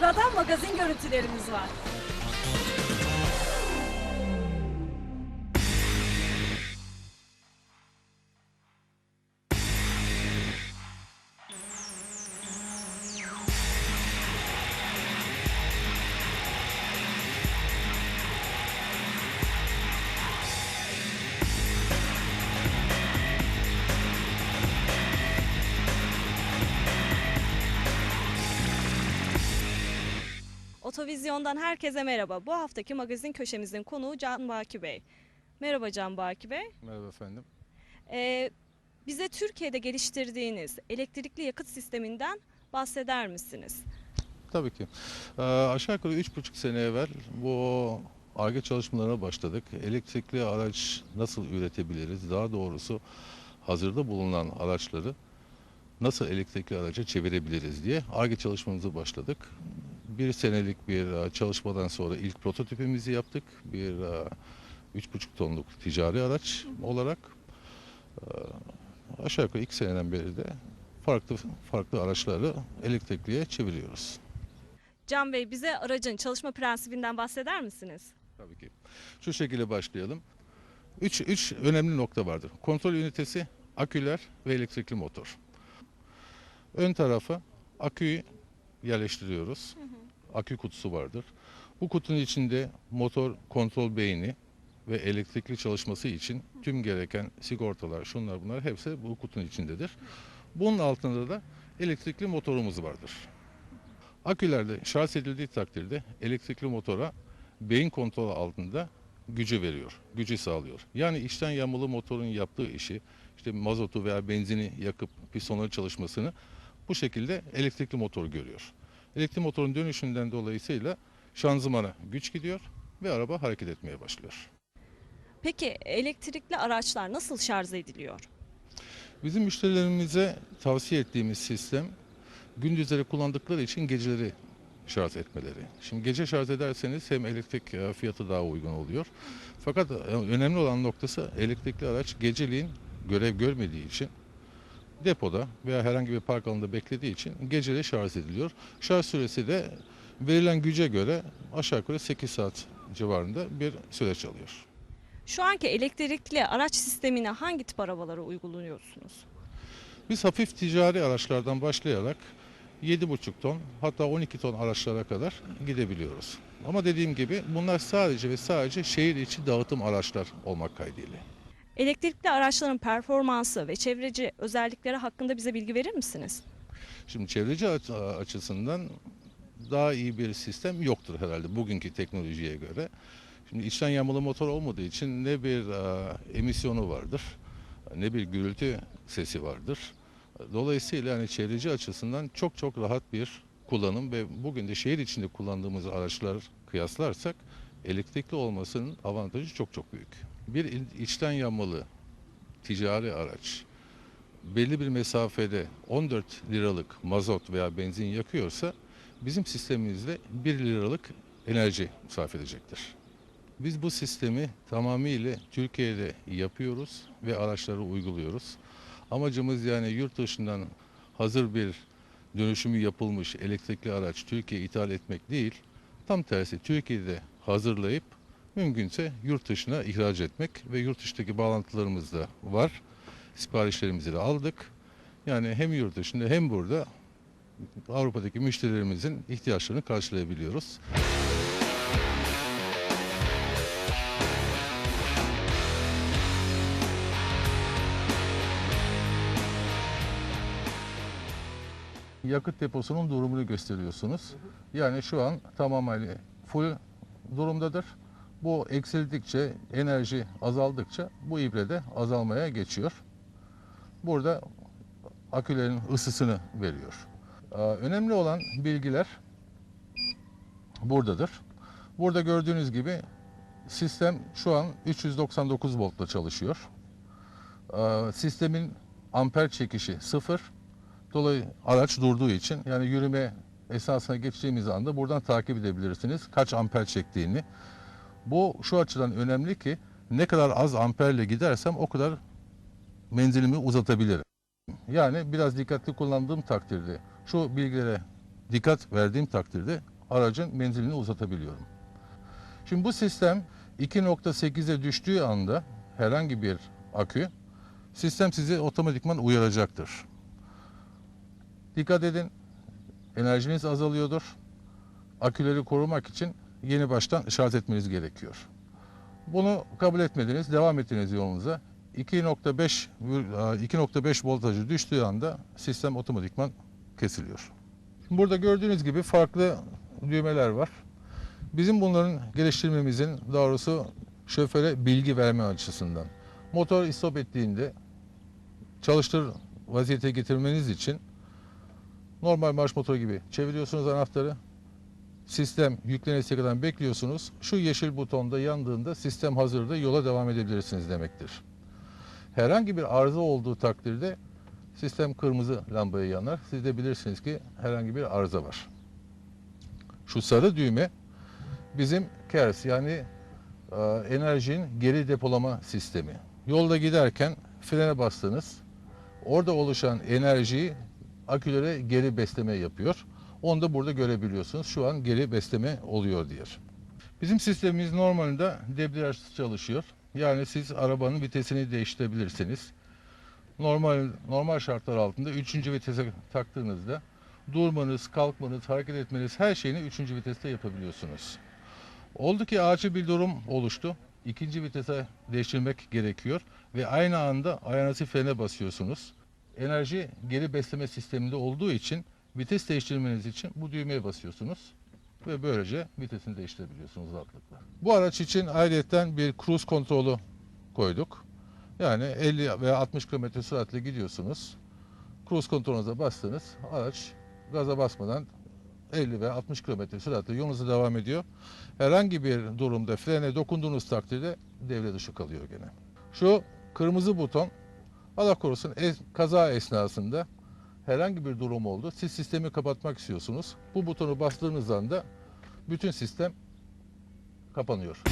Sırada magazin görüntülerimiz var. Otovizyon'dan herkese merhaba. Bu haftaki magazin köşemizin konuğu Can Baki Bey. Merhaba Can Baki Bey. Merhaba efendim. Ee, bize Türkiye'de geliştirdiğiniz elektrikli yakıt sisteminden bahseder misiniz? Tabii ki. Ee, aşağı yukarı üç buçuk sene evvel bu ARGE çalışmalarına başladık. Elektrikli araç nasıl üretebiliriz? Daha doğrusu hazırda bulunan araçları nasıl elektrikli araca çevirebiliriz diye ARGE çalışmamızı başladık. Bir senelik bir e, çalışmadan sonra ilk prototipimizi yaptık. Bir e, üç buçuk tonluk ticari araç olarak e, aşağı yukarı iki seneden beri de farklı farklı araçları elektrikliye çeviriyoruz. Can Bey bize aracın çalışma prensibinden bahseder misiniz? Tabii ki. Şu şekilde başlayalım. Üç, üç önemli nokta vardır. Kontrol ünitesi, aküler ve elektrikli motor. Ön tarafa aküyü yerleştiriyoruz. Akü kutusu vardır. Bu kutunun içinde motor kontrol beyni ve elektrikli çalışması için tüm gereken sigortalar, şunlar bunlar hepsi bu kutunun içindedir. Bunun altında da elektrikli motorumuz vardır. Akülerde şarj edildiği takdirde elektrikli motora beyin kontrolü altında gücü veriyor, gücü sağlıyor. Yani içten yanmalı motorun yaptığı işi, işte mazotu veya benzini yakıp pistonların çalışmasını bu şekilde elektrikli motor görüyor. Elektrikli motorun dönüşünden dolayısıyla şanzımana güç gidiyor ve araba hareket etmeye başlıyor. Peki elektrikli araçlar nasıl şarj ediliyor? Bizim müşterilerimize tavsiye ettiğimiz sistem gündüzleri kullandıkları için geceleri şarj etmeleri. Şimdi gece şarj ederseniz hem elektrik e, fiyatı daha uygun oluyor. Fakat e, önemli olan noktası elektrikli araç geceliğin görev görmediği için depoda veya herhangi bir park alanında beklediği için geceli şarj ediliyor. Şarj süresi de verilen güce göre aşağı yukarı 8 saat civarında bir süreç alıyor. Şu anki elektrikli araç sistemine hangi tip arabalara uyguluyorsunuz? Biz hafif ticari araçlardan başlayarak 7,5 ton hatta 12 ton araçlara kadar gidebiliyoruz. Ama dediğim gibi bunlar sadece ve sadece şehir içi dağıtım araçlar olmak kaydıyla. Elektrikli araçların performansı ve çevreci özellikleri hakkında bize bilgi verir misiniz? Şimdi çevreci aç- açısından daha iyi bir sistem yoktur herhalde bugünkü teknolojiye göre. Şimdi içten yanmalı motor olmadığı için ne bir e, emisyonu vardır, ne bir gürültü sesi vardır. Dolayısıyla hani çevreci açısından çok çok rahat bir kullanım ve bugün de şehir içinde kullandığımız araçlar kıyaslarsak elektrikli olmasının avantajı çok çok büyük. Bir içten yanmalı ticari araç belli bir mesafede 14 liralık mazot veya benzin yakıyorsa bizim sistemimizde 1 liralık enerji sarf edecektir. Biz bu sistemi tamamıyla Türkiye'de yapıyoruz ve araçlara uyguluyoruz. Amacımız yani yurt dışından hazır bir dönüşümü yapılmış elektrikli araç Türkiye'ye ithal etmek değil, tam tersi Türkiye'de hazırlayıp mümkünse yurt dışına ihraç etmek ve yurt dışındaki bağlantılarımız da var. Siparişlerimizi de aldık. Yani hem yurt dışında hem burada Avrupa'daki müşterilerimizin ihtiyaçlarını karşılayabiliyoruz. Yakıt deposunun durumunu gösteriyorsunuz. Yani şu an tamamen full durumdadır. Bu eksildikçe, enerji azaldıkça bu ibre de azalmaya geçiyor. Burada akülerin ısısını veriyor. Ee, Önemli olan bilgiler buradadır. Burada gördüğünüz gibi sistem şu an 399 voltla çalışıyor. Ee, Sistemin amper çekişi sıfır. Dolayı araç durduğu için yani yürüme esasına geçtiğimiz anda buradan takip edebilirsiniz kaç amper çektiğini. Bu şu açıdan önemli ki ne kadar az amperle gidersem o kadar menzilimi uzatabilirim. Yani biraz dikkatli kullandığım takdirde şu bilgilere dikkat verdiğim takdirde aracın menzilini uzatabiliyorum. Şimdi bu sistem 2.8'e düştüğü anda herhangi bir akü sistem sizi otomatikman uyaracaktır. Dikkat edin enerjiniz azalıyordur. Aküleri korumak için yeni baştan şarj etmeniz gerekiyor. Bunu kabul etmediniz, devam ettiniz yolunuza. 2.5 vül- 2.5 voltajı düştüğü anda sistem otomatikman kesiliyor. Burada gördüğünüz gibi farklı düğmeler var. Bizim bunların geliştirmemizin doğrusu şoföre bilgi verme açısından. Motor istop ettiğinde çalıştır vaziyete getirmeniz için normal marş motoru gibi çeviriyorsunuz anahtarı. Sistem yüklenesiye kadar bekliyorsunuz. Şu yeşil butonda yandığında sistem hazırda yola devam edebilirsiniz demektir. Herhangi bir arıza olduğu takdirde sistem kırmızı lambaya yanar. Siz de bilirsiniz ki herhangi bir arıza var. Şu sarı düğme bizim KERS yani e, enerjinin geri depolama sistemi. Yolda giderken frene bastınız. Orada oluşan enerjiyi akülere geri besleme yapıyor. Onu da burada görebiliyorsunuz. Şu an geri besleme oluyor diyor. Bizim sistemimiz normalde debriyajsız çalışıyor. Yani siz arabanın vitesini değiştirebilirsiniz. Normal normal şartlar altında 3. vitese taktığınızda durmanız, kalkmanız, hareket etmeniz her şeyini 3. viteste yapabiliyorsunuz. Oldu ki acil bir durum oluştu. İkinci vitese değiştirmek gerekiyor ve aynı anda ayağınızı frene basıyorsunuz. Enerji geri besleme sisteminde olduğu için vites değiştirmeniz için bu düğmeye basıyorsunuz ve böylece vitesini değiştirebiliyorsunuz rahatlıkla. Bu araç için ayrıca bir cruise kontrolü koyduk. Yani 50 veya 60 km süratle gidiyorsunuz. Cruise kontrolünüze bastınız. Araç gaza basmadan 50 veya 60 km süratle yolunuza devam ediyor. Herhangi bir durumda frene dokunduğunuz takdirde devre dışı kalıyor gene. Şu kırmızı buton Allah korusun es- kaza esnasında herhangi bir durum oldu. Siz sistemi kapatmak istiyorsunuz. Bu butonu bastığınız anda bütün sistem kapanıyor.